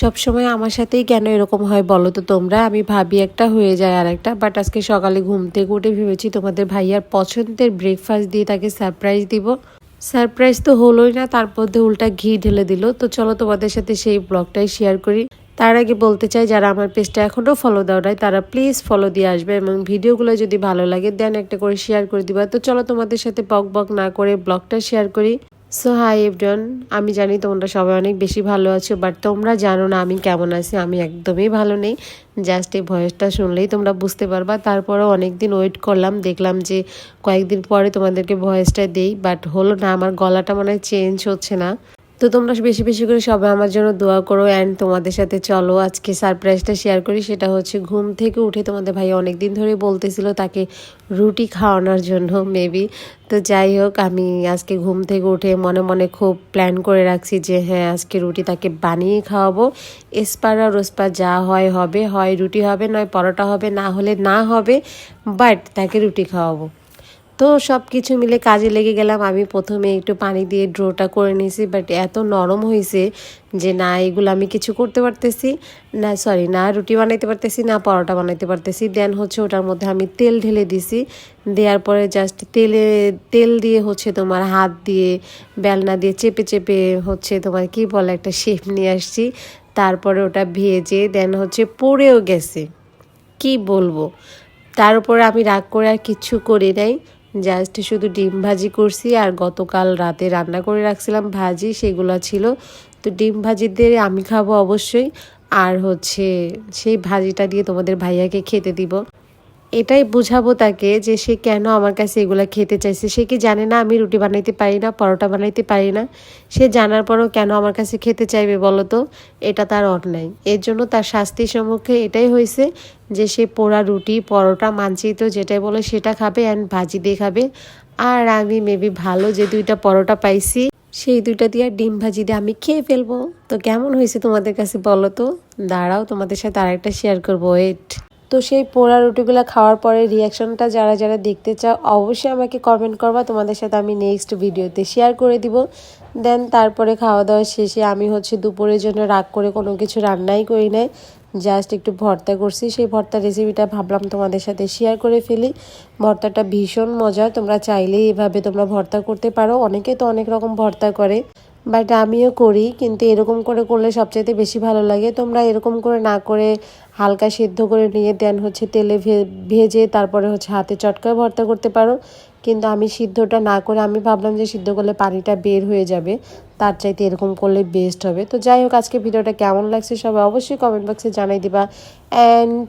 সবসময় আমার সাথেই কেন এরকম হয় বলো তো তোমরা? আমি ভাবি একটা হয়ে যায় আর একটা বাট আজকে সকালে ঘুম থেকে উঠে ভেবেছি তোমাদের ভাইয়ার পছন্দের ব্রেকফাস্ট দিয়ে তাকে সারপ্রাইজ দিব। সারপ্রাইজ তো হলোই না, তার মধ্যে উল্টা ঘি ঢেলে দিল। তো চলো তোমাদের সাথে সেই ব্লগটাই শেয়ার করি। তার আগে বলতে চাই, যারা আমার পেজটা এখনও ফলো দাও নাই, তারা প্লিজ ফলো দিয়ে আসবে এবং ভিডিওগুলো যদি ভালো লাগে দেন একটা করে শেয়ার করে দিবা। তো চলো তোমাদের সাথে বক বক না করে ব্লগটা শেয়ার করি। সো হাই এভডন আমি জানি তোমরা সবাই অনেক বেশি ভালো আছো বাট তোমরা জানো না আমি কেমন আছি। আমি একদমই ভালো নেই। জাস্ট এই ভয়েসটা শুনলেই তোমরা বুঝতে পারবা। তারপরেও অনেকদিন ওয়েট করলাম, দেখলাম যে কয়েকদিন পরে তোমাদেরকে ভয়েসটা দেই বাট হলো না, আমার গলাটা মানে চেঞ্জ হচ্ছে না। তো তোমরা বেশি বেশি করে সবাই আমার জন্য দোয়া করো অ্যান্ড তোমাদের সাথে চলো, আজকে সারপ্রাইজটা শেয়ার করি, সেটা হচ্ছে ঘুম থেকে উঠে তোমাদের ভাই অনেক দিন ধরে বলতেছিল তাকে রুটি খাওয়ানোর জন্য মেবি তো যাই হোক, আমি আজকে ঘুম থেকে উঠে মনে মনে খুব প্ল্যান করে রাখছি যে হ্যাঁ আজকে রুটি তাকে বানিয়ে খাওয়াবো। এসপার আর ওসপার যা হয় হবে, হয় রুটি হবে, নয় পরোটা হবে, না হলে না হবে বাট তাকে রুটি খাওয়াবো। তো সব কিছু মিলে কাজে লেগে গেলাম। আমি প্রথমে একটু পানি দিয়ে ড্রোটা করে নিয়েছি বাট এত নরম হয়েছে যে না, এগুলো আমি কিছু করতে পারতেছি না সরি না রুটি বানাইতে পারতেছি, না পরোটা বানাইতে পারতেছি। দেন হচ্ছে ওটার মধ্যে আমি তেল ঢেলে দিছি। দেওয়ার পরে জাস্ট তেলে, তেল দিয়ে হচ্ছে তোমার হাত দিয়ে বেলনা দিয়ে চেপে চেপে হচ্ছে তোমার কি বলে একটা শেপ নিয়ে আসছি। তারপরে ওটা ভেজে দেন হচ্ছে পড়েও গেছে। কি বলব? তার উপরে আমি রাগ করে আর কিচ্ছু করি নাই। জাস্ট শুধু ডিম ভাজি করছি আর গতকাল রাতে রান্না করে রাখছিলাম ভাজি, সেগুলো ছিল। তো ডিম ভাজি দিয়ে আমি খাব অবশ্যই। আর হচ্ছে সেই ভাজিটা দিয়ে তোমাদের ভাইয়াকে খেতে দিব। এটাই বুঝাবো তাকে যে সে কেন আমার কাছে এগুলো খেতে চাইছে। সে কি জানে না আমি রুটি বানাইতে পারি না, পরোটা বানাইতে পারি না? সে জানার পরও কেন আমার কাছে খেতে চাইবে বলো তো? এটা তার অন্যায়। এর জন্য তার শাস্তির সম্মুখে এটাই হয়েছে যে সে পোড়া রুটি, পরোটা মানচিত যেটাই বলে সেটা খাবে অ্যান্ড ভাজি দিয়ে খাবে। আর আমি মেবি ভালো যে দুইটা পরোটা পাইছি, সেই দুইটা দিয়ে ডিম ভাজি দিয়ে আমি খেয়ে ফেলব। তো কেমন হয়েছে তোমাদের কাছে বলো তো? দাঁড়াও তোমাদের সাথে আরেকটা শেয়ার করব ওয়েট তো সেই পোড়া রুটিগুলো খাওয়ার পরে রিয়াকশনটা যারা যারা দেখতে চাও, অবশ্যই আমাকে কমেন্ট করবা। তোমাদের সাথে আমি নেক্সট ভিডিওতে শেয়ার করে দিব। দেন তারপরে খাওয়া দাওয়া শেষে আমি হচ্ছে দুপুরের জন্য রাগ করে কোনো কিছু রান্নাই করি নাই। জাস্ট একটু ভর্তা করছি। সেই ভর্তা রেসিপিটা ভাবলাম তোমাদের সাথে শেয়ার করে ফেলি। ভর্তাটা ভীষণ মজার তোমরা চাইলেই এভাবে তোমরা ভর্তা করতে পারো। অনেকে তো অনেক রকম ভর্তা করে। বাট আমিও করি, কিন্তু এরকম করে করলে সবচাইতে বেশি ভালো লাগে। তোমরা এরকম করে না করে হালকা সিদ্ধ করে নিয়ে দেন হচ্ছে তেলে ভেজে তারপরে হচ্ছে হাতে চটকায় ভর্তা করতে পারো। কিন্তু আমি সিদ্ধটা না করে, আমি ভাবলাম যে সিদ্ধ করলে পানিটা বের হয়ে যাবে, তার চাইতে এরকম করলে বেস্ট হবে। তো যাই হোক, আজকে ভিডিওটা কেমন লাগছে সবাই অবশ্যই কমেন্ট বক্সে জানাই দিবা। অ্যান্ড